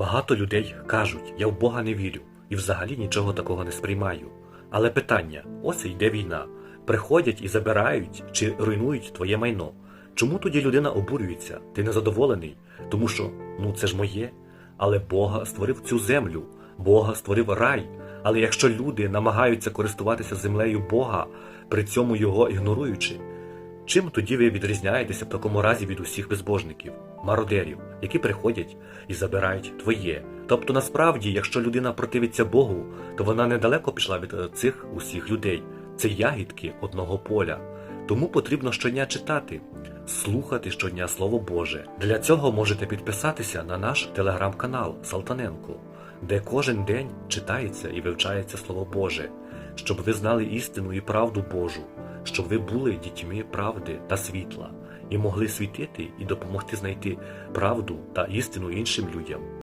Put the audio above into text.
Багато людей кажуть, я в Бога не вірю і взагалі нічого такого не сприймаю. Але питання: ось йде війна. Приходять і забирають чи руйнують твоє майно. Чому тоді людина обурюється? Ти незадоволений? Тому що ну це ж моє. Але Бога створив цю землю, Бога створив рай. Але якщо люди намагаються користуватися землею Бога, при цьому його ігноруючи, Чим тоді ви відрізняєтеся в такому разі від усіх безбожників, мародерів, які приходять і забирають твоє? Тобто, насправді, якщо людина противиться Богу, то вона недалеко пішла від е, цих усіх людей. Це ягідки одного поля. Тому потрібно щодня читати, слухати щодня Слово Боже. Для цього можете підписатися на наш телеграм-канал Салтаненко, де кожен день читається і вивчається Слово Боже, щоб ви знали істину і правду Божу щоб ви були дітьми правди та світла і могли світити і допомогти знайти правду та істину іншим людям.